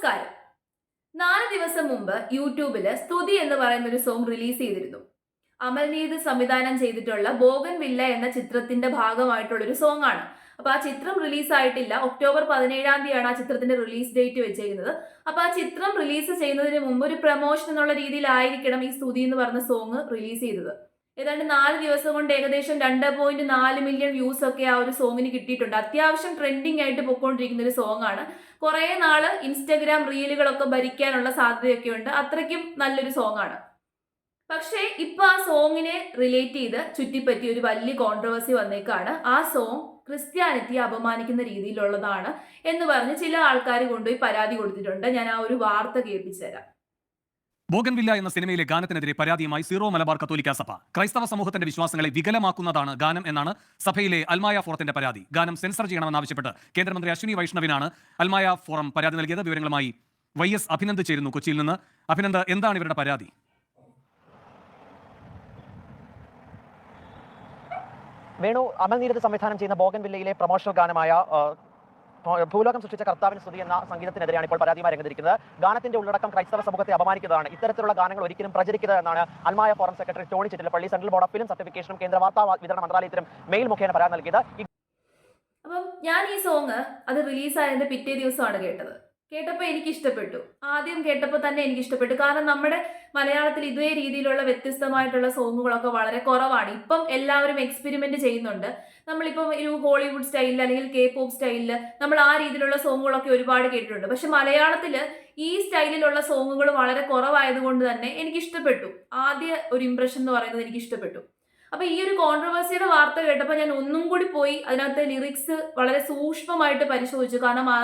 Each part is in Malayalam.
നമസ്കാരം. നാല് ദിവസം മുമ്പ് യൂട്യൂബിൽ സ്തുതി എന്ന് പറയുന്ന ഒരു സോങ് റിലീസ് ചെയ്തിരുന്നു. അമൽനീത് സംവിധാനം ചെയ്തിട്ടുള്ള ബോഗൻ വില്ല എന്ന ചിത്രത്തിന്റെ ഭാഗമായിട്ടുള്ള ഒരു സോങ് ആണ് അപ്പൊ ആ ചിത്രം റിലീസ് ആയിട്ടില്ല ഒക്ടോബർ പതിനേഴാം തീയതിയാണ് ആ ചിത്രത്തിന്റെ റിലീസ് ഡേറ്റ് വെച്ചേക്കുന്നത്. അപ്പൊ ആ ചിത്രം റിലീസ് ചെയ്യുന്നതിന് മുമ്പ് ഒരു പ്രൊമോഷൻ എന്നുള്ള രീതിയിലായിരിക്കണം ഈ സ്തുതി എന്ന് പറഞ്ഞ സോങ് റിലീസ് ചെയ്തത്. ഏതാണ്ട് നാല് ദിവസം കൊണ്ട് ഏകദേശം രണ്ട് പോയിന്റ് നാല് മില്യൺ വ്യൂസ് ഒക്കെ ആ ഒരു സോങ്ങിന് കിട്ടിയിട്ടുണ്ട്. അത്യാവശ്യം ട്രെൻഡിങ് ആയിട്ട് പൊക്കോണ്ടിരിക്കുന്ന ഒരു സോങ് ആണ്. കുറെ നാൾ ഇൻസ്റ്റഗ്രാം റീലുകളൊക്കെ ഭരിക്കാനുള്ള സാധ്യതയൊക്കെ ഉണ്ട്. അത്രയ്ക്കും നല്ലൊരു സോങ് ആണ്. പക്ഷേ ഇപ്പൊ ആ സോങ്ങിനെ റിലേറ്റ് ചെയ്ത് ചുറ്റിപ്പറ്റി ഒരു വലിയ കോൺട്രവേഴ്സി വന്നേക്കാണ്. ആ സോങ് ക്രിസ്ത്യാനിറ്റിയെ അപമാനിക്കുന്ന രീതിയിലുള്ളതാണ് എന്ന് പറഞ്ഞ് ചില ആൾക്കാർ കൊണ്ടുപോയി പരാതി കൊടുത്തിട്ടുണ്ട്. ഞാൻ ആ ഒരു വാർത്ത കേൾപ്പിച്ചു തരാം. ബോഗൻവില്ല എന്ന സിനിമയിലെ ഗാനത്തിനെതിരെ പരാതിയുമായി സീറോ മലബാർ കത്തോലിക്ക സഭ. ക്രൈസ്തവ സമൂഹത്തിന്റെ വിശ്വാസങ്ങളെ വികലമാക്കുന്നതാണ് ഗാനം എന്നാണ് സഭയിലെ അൽമായ ഫോറത്തിന്റെ പരാതി. ഗാനം സെൻസർ ചെയ്യണമെന്നാവശ്യപ്പെട്ട് കേന്ദ്രമന്ത്രി അശ്വിനി വൈഷ്ണവിനാണ് അൽമായ ഫോറം പരാതി നൽകിയത്. വിവരങ്ങളുമായി വൈ എസ് അഭിനന്ദ് ചേരുന്നു കൊച്ചിയിൽ നിന്ന്. അഭിനന്ദ് എന്താണ് ഇവരുടെ പരാതി? വേണു അമൽ നീരത് സംവിധാനം ചെയ്യുന്ന ബോഗൻ വില്ലയിലെ പ്രൊമോഷണൽ ഗാനമായ ഭൂലോകം സൃഷ്ടിച്ച കർത്താവിന് സ്തുതി എന്ന സംഗീതത്തിനെതിരെയാണ് ഇപ്പോൾ പരാതിയുമായി രംഗത്തിരിക്കുന്നത്. ഗാനത്തിന്റെ ഉള്ളടക്കം ക്രൈസ്തവ സമൂഹത്തെ അപമാനിക്കുന്നതാണ്. ഇത്തരത്തിലുള്ള ഗാനങ്ങൾ ഒരിക്കലും പ്രചരിക്കരുത് എന്നാണ് Almaya forum secretary Tony Chittilappally central board of film സർട്ടിഫിക്കേഷനും കേന്ദ്ര വാർത്താ വിതരണ മന്ത്രാലയത്തിനും മെയിൽ മുഖേന പരാതി നൽകിയത്. അപ്പം ഞാൻ ഈ സോങ് അത് റിലീസായതിന്റെ പിറ്റേ ദിവസമാണ് കേട്ടത്. കേട്ടപ്പോൾ എനിക്ക് ഇഷ്ടപ്പെട്ടു ആദ്യം കേട്ടപ്പോൾ തന്നെ എനിക്ക് ഇഷ്ടപ്പെട്ടു കാരണം നമ്മുടെ മലയാളത്തിൽ ഇതേ രീതിയിലുള്ള വ്യത്യസ്തമായിട്ടുള്ള സോങ്ങുകളൊക്കെ വളരെ കുറവാണ്. ഇപ്പം എല്ലാവരും എക്സ്പെരിമെന്റ് ചെയ്യുന്നുണ്ട്. നമ്മളിപ്പം ഒരു ഹോളിവുഡ് സ്റ്റൈലിൽ അല്ലെങ്കിൽ കെ പോപ്പ് സ്റ്റൈലിൽ നമ്മൾ ആ രീതിയിലുള്ള സോങ്ങുകളൊക്കെ ഒരുപാട് കേട്ടിട്ടുണ്ട്. പക്ഷെ മലയാളത്തിൽ ഈ സ്റ്റൈലിലുള്ള സോങ്ങുകൾ വളരെ കുറവായതുകൊണ്ട് തന്നെ എനിക്ക് ഇഷ്ടപ്പെട്ടു ആദ്യ ഒരു ഇംപ്രഷൻ എന്ന് പറയുന്നത് എനിക്ക് ഇഷ്ടപ്പെട്ടു അപ്പൊ ഈ ഒരു കോൺട്രവേഴ്സിയുടെ വാർത്ത കേട്ടപ്പോൾ ഞാൻ ഒന്നും കൂടി പോയി അതിനകത്തെ ലിറിക്സ് വളരെ സൂക്ഷ്മമായിട്ട് പരിശോധിച്ചു. കാരണം ആ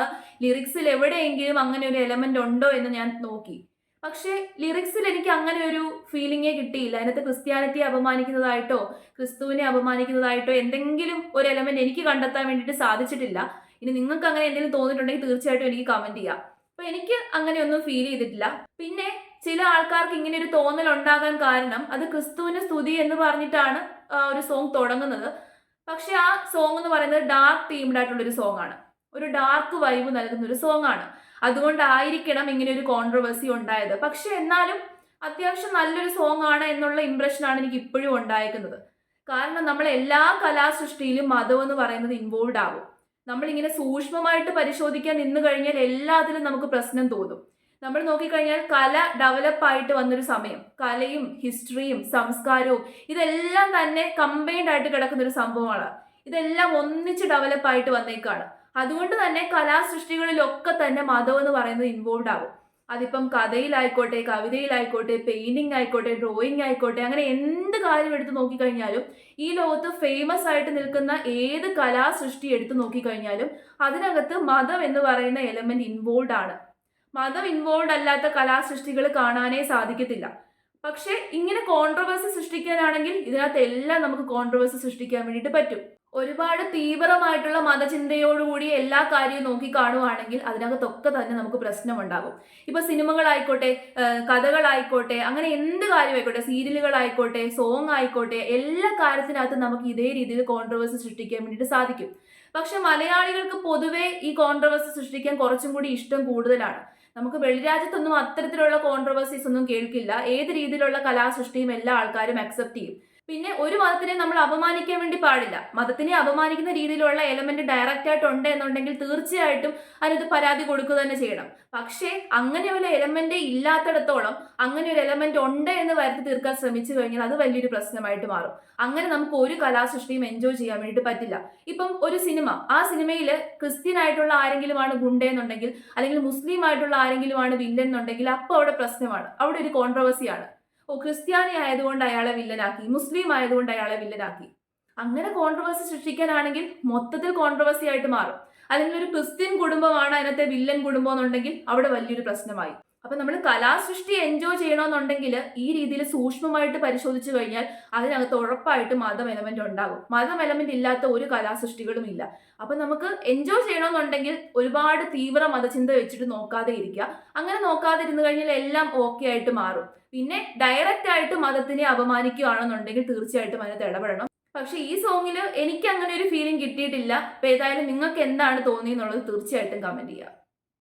ലിറിക്സിൽ എവിടെയെങ്കിലും അങ്ങനെ ഒരു എലമെന്റ് ഉണ്ടോ എന്ന് ഞാൻ നോക്കി. പക്ഷേ ലിറിക്സിൽ എനിക്ക് അങ്ങനെ ഒരു ഫീലിംഗേ കിട്ടിയില്ല. അതിനകത്ത് ക്രിസ്ത്യാനിറ്റിയെ അപമാനിക്കുന്നതായിട്ടോ ക്രിസ്തുവിനെ അപമാനിക്കുന്നതായിട്ടോ എന്തെങ്കിലും ഒരു എലമെന്റ് എനിക്ക് കണ്ടെത്താൻ വേണ്ടിയിട്ട് സാധിച്ചിട്ടില്ല. ഇനി നിങ്ങൾക്ക് അങ്ങനെ എന്തെങ്കിലും തോന്നിയിട്ടുണ്ടെങ്കിൽ തീർച്ചയായിട്ടും എനിക്ക് കമന്റ് ചെയ്യാം. അപ്പൊ എനിക്ക് അങ്ങനെയൊന്നും ഫീൽ ചെയ്തിട്ടില്ല. പിന്നെ ചില ആൾക്കാർക്ക് ഇങ്ങനെ ഒരു തോന്നൽ ഉണ്ടാകാൻ കാരണം അത് ക്രിസ്തുവിന് സ്തുതി എന്ന് പറഞ്ഞിട്ടാണ് ഒരു സോങ് തുടങ്ങുന്നത്. പക്ഷെ ആ സോങ് എന്ന് പറയുന്നത് ഡാർക്ക് തീംഡ് ആയിട്ടുള്ള ഒരു സോങ് ആണ്. ഒരു ഡാർക്ക് വൈബ് നൽകുന്ന ഒരു സോങ് ആണ്. അതുകൊണ്ടായിരിക്കണം ഇങ്ങനെ ഒരു കോൺട്രവേഴ്സി ഉണ്ടായത്. പക്ഷെ എന്നാലും അത്യാവശ്യം നല്ലൊരു സോങ് ആണ് എന്നുള്ള ഇംപ്രഷനാണ് എനിക്ക് ഇപ്പോഴും ഉണ്ടായിരിക്കുന്നത് കാരണം നമ്മൾ എല്ലാ കലാസൃഷ്ടിയിലും മതം എന്ന് പറയുന്നത് ഇൻവോൾവ് ആകും നമ്മളിങ്ങനെ സൂക്ഷ്മമായിട്ട് പരിശോധിക്കാൻ നിന്ന് കഴിഞ്ഞാൽ എല്ലാത്തിലും നമുക്ക് പ്രശ്നം തോന്നും. നമ്മൾ നോക്കിക്കഴിഞ്ഞാൽ കല ഡെവലപ്പ് ആയിട്ട് വന്നൊരു സമയം. കലയും ഹിസ്റ്ററിയും സംസ്കാരവും ഇതെല്ലാം തന്നെ കമ്പൈൻഡ് ആയിട്ട് കിടക്കുന്ന ഒരു സംഭവമാണ്. ഇതെല്ലാം ഒന്നിച്ച് ഡെവലപ്പ് ആയിട്ട് വന്നേക്കാണ്. അതുകൊണ്ട് തന്നെ കലാസൃഷ്ടികളിലൊക്കെ തന്നെ മതം എന്ന് പറയുന്നത് ഇൻവോൾവ് ആകും അതിപ്പം കഥയിലായിക്കോട്ടെ കവിതയിലായിക്കോട്ടെ പെയിന്റിംഗ് ആയിക്കോട്ടെ ഡ്രോയിങ് ആയിക്കോട്ടെ അങ്ങനെ എന്ത് കാര്യം എടുത്ത് നോക്കിക്കഴിഞ്ഞാലും ഈ ലോകത്ത് ഫേമസ് ആയിട്ട് നിൽക്കുന്ന ഏത് കലാസൃഷ്ടി എടുത്ത് നോക്കിക്കഴിഞ്ഞാലും അതിനകത്ത് മതം എന്ന് പറയുന്ന എലമെന്റ് ഇൻവോൾവ് ആണ്. മതം ഇൻവോൾവ് അല്ലാത്ത കലാസൃഷ്ടികൾ കാണാനേ സാധിക്കത്തില്ല. പക്ഷെ ഇങ്ങനെ കോൺട്രവേഴ്സി സൃഷ്ടിക്കാനാണെങ്കിൽ ഇതിനകത്ത് എല്ലാം നമുക്ക് കോൺട്രവേഴ്സി സൃഷ്ടിക്കാൻ വേണ്ടിയിട്ട് പറ്റും. ഒരുപാട് തീവ്രമായിട്ടുള്ള മതചിന്തയോടുകൂടി എല്ലാ കാര്യവും നോക്കി കാണുവാണെങ്കിൽ അതിനകത്തൊക്കെ തന്നെ നമുക്ക് പ്രശ്നമുണ്ടാകും. ഇപ്പൊ സിനിമകളായിക്കോട്ടെ കഥകളായിക്കോട്ടെ അങ്ങനെ എന്ത് കാര്യമായിക്കോട്ടെ സീരിയലുകളായിക്കോട്ടെ സോങ് ആയിക്കോട്ടെ എല്ലാ കാര്യത്തിനകത്തും നമുക്ക് ഇതേ രീതിയിൽ കോൺട്രവേഴ്സി സൃഷ്ടിക്കാൻ വേണ്ടിയിട്ട് സാധിക്കും. പക്ഷെ മലയാളികൾക്ക് പൊതുവെ ഈ കോൺട്രവേഴ്സി സൃഷ്ടിക്കാൻ കുറച്ചും കൂടി ഇഷ്ടം കൂടുതലാണ്. നമുക്ക് വെളിരാജ്യത്തൊന്നും അത്തരത്തിലുള്ള കോൺട്രവേഴ്സീസ് ഒന്നും കേൾക്കില്ല. ഏത് രീതിയിലുള്ള കലാസൃഷ്ടിയും എല്ലാ ആൾക്കാരും അക്സെപ്റ്റ് ചെയ്യും. പിന്നെ ഒരു മതത്തിനെ നമ്മൾ അപമാനിക്കാൻ വേണ്ടി പാടില്ല. മതത്തിനെ അപമാനിക്കുന്ന രീതിയിലുള്ള എലമെന്റ് ഡയറക്റ്റ് ആയിട്ട് ഉണ്ട് എന്നുണ്ടെങ്കിൽ തീർച്ചയായിട്ടും അതിനകത്ത് പരാതി കൊടുക്കുക തന്നെ ചെയ്യണം. പക്ഷേ അങ്ങനെ ഒരു എലമെന്റ് ഇല്ലാത്തിടത്തോളം അങ്ങനെ ഒരു എലമെന്റ് ഉണ്ട് എന്ന് വരുത്തി തീർക്കാൻ ശ്രമിച്ചു കഴിഞ്ഞാൽ അത് വലിയൊരു പ്രശ്നമായിട്ട് മാറും. അങ്ങനെ നമുക്ക് ഒരു കലാസൃഷ്ടിയും എൻജോയ് ചെയ്യാൻ വേണ്ടിയിട്ട് പറ്റില്ല. ഇപ്പം ഒരു സിനിമ ആ സിനിമയിൽ ക്രിസ്ത്യൻ ആയിട്ടുള്ള ആരെങ്കിലും ആണ് ഗുണ്ടെന്നുണ്ടെങ്കിൽ അല്ലെങ്കിൽ മുസ്ലിം ആയിട്ടുള്ള ആരെങ്കിലും ആണ് എന്നുണ്ടെങ്കിൽ അപ്പോൾ അവിടെ പ്രശ്നമാണ്. അവിടെ ഒരു കോൺട്രവേഴ്സിയാണ് ഓ ക്രിസ്ത്യാനി ആയതുകൊണ്ട് അയാളെ വില്ലനാക്കി മുസ്ലിം ആയതുകൊണ്ട് അയാളെ വില്ലനാക്കി. അങ്ങനെ കോൺട്രവേഴ്സി സൃഷ്ടിക്കാനാണെങ്കിൽ മൊത്തത്തിൽ കോൺട്രവേഴ്സി ആയിട്ട് മാറും. അല്ലെങ്കിൽ ഒരു ക്രിസ്ത്യൻ കുടുംബമാണ് അതിനകത്തെ വില്ലൻ കുടുംബം എന്നുണ്ടെങ്കിൽ അവിടെ വലിയൊരു പ്രശ്നമായി. അപ്പൊ നമ്മൾ കലാസൃഷ്ടി എൻജോയ് ചെയ്യണമെന്നുണ്ടെങ്കിൽ ഈ രീതിയിൽ സൂക്ഷ്മമായിട്ട് പരിശോധിച്ചു കഴിഞ്ഞാൽ അതിനകത്ത് ഉറപ്പായിട്ട് മതം എലമെന്റ് ഉണ്ടാകും. മതം എലമെന്റ് ഇല്ലാത്ത ഒരു കലാസൃഷ്ടികളും ഇല്ല. അപ്പൊ നമുക്ക് എൻജോയ് ചെയ്യണമെന്നുണ്ടെങ്കിൽ ഒരുപാട് തീവ്ര മതചിന്ത വെച്ചിട്ട് നോക്കാതെ ഇരിക്കുക. അങ്ങനെ നോക്കാതെ ഇരുന്ന് കഴിഞ്ഞാൽ എല്ലാം ഓക്കെ ആയിട്ട് മാറും. പിന്നെ ഡയറക്റ്റ് ആയിട്ട് മതത്തിനെ അപമാനിക്കുകയാണെന്നുണ്ടെങ്കിൽ തീർച്ചയായിട്ടും അതിനകത്ത് ഇടപെടണം. പക്ഷെ ഈ സോങ്ങിൽ എനിക്ക് അങ്ങനെ ഒരു ഫീലിംഗ് കിട്ടിയിട്ടില്ല. അപ്പൊ ഏതായാലും നിങ്ങൾക്ക് എന്താണ് തോന്നിയെന്നുള്ളത് തീർച്ചയായിട്ടും കമന്റ് ചെയ്യുക.